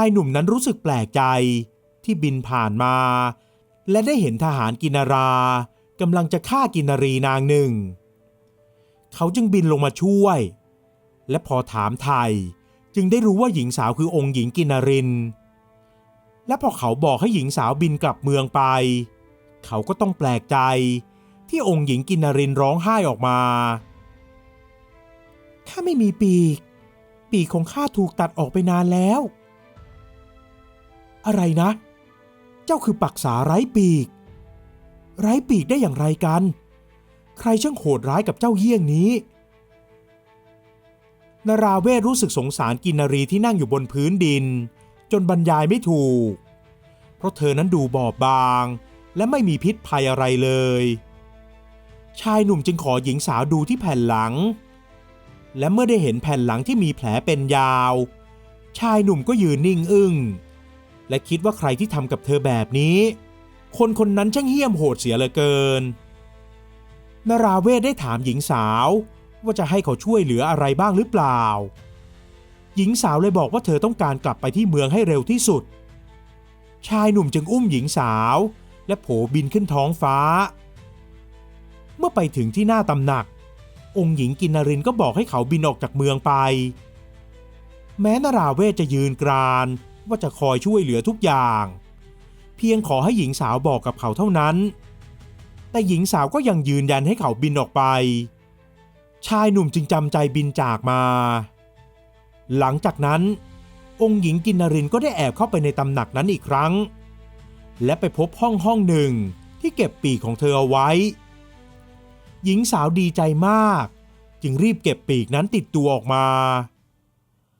ายหนุ่มนั้นรู้สึกแปลกใจที่บินผ่านมา และได้เห็นทหารกินารากำลังจะฆ่ากินารีนางหนึ่ง เขาจึงบินลงมาช่วย และพอถามไทยจึงได้รู้ว่าหญิงสาวคือองค์หญิงกินาริน และพอเขาบอกให้หญิงสาวบินกลับเมืองไป เขาก็ต้องแปลกใจที่องค์หญิงกินารินร้องไห้ออกมา ข้าไม่มีปีก ปีกของข้าถูกตัดออกไปนานแล้ว อะไรนะ เจ้าคือปักษาไร้ปีก ไร้ปีกได้อย่างไรกัน ใครช่างโหดร้ายกับเจ้าเยี่ยงนี้ นาราเวทรู้สึกสงสารกินนารีที่นั่งอยู่บนพื้นดิน จนบรรยายไม่ถูก เพราะเธอนั้นดูบอบบาง และไม่มีพิษภัยอะไรเลย ชายหนุ่มจึงขอหญิงสาวดูที่แผ่นหลัง และเมื่อได้เห็นแผ่นหลังที่มีแผลเป็นยาว ชายหนุ่มก็ยืนนิ่งอึ้ง และคิดว่าใครที่ทำกับเธอแบบนี้ คนคนนั้นช่างเหี้ยมโหดเสียเหลือเกิน นาราเวทได้ถามหญิงสาว ว่าจะให้เขาช่วยเหลืออะไรบ้างหรือเปล่า หญิงสาวเลยบอกว่าเธอต้องการกลับไปที่เมืองให้เร็วที่สุด ชายหนุ่มจึงอุ้มหญิงสาว และโผบินขึ้นท้องฟ้า เมื่อไปถึงที่หน้าตำหนัก องค์หญิงกินนรินก็บอกให้เขาบินออกจากเมืองไป แม้นาราเวทจะยืนกราน ว่าจะคอยช่วยเหลือทุกอย่าง เพียงขอให้หญิงสาวบอกกับเขาเท่านั้น แต่หญิงสาวก็ยังยืนยันให้เขาบินออกไป ชายหนุ่มจึงจำใจบินจากมา หลังจากนั้น องค์หญิงกินนรินก็ได้แอบเข้าไปในตำหนักนั้นอีกครั้ง และไปพบห้องห้องหนึ่งที่เก็บปีกของเธอเอาไว้ หญิงสาวดีใจมาก จึงรีบเก็บปีกนั้นติดตัวออกมา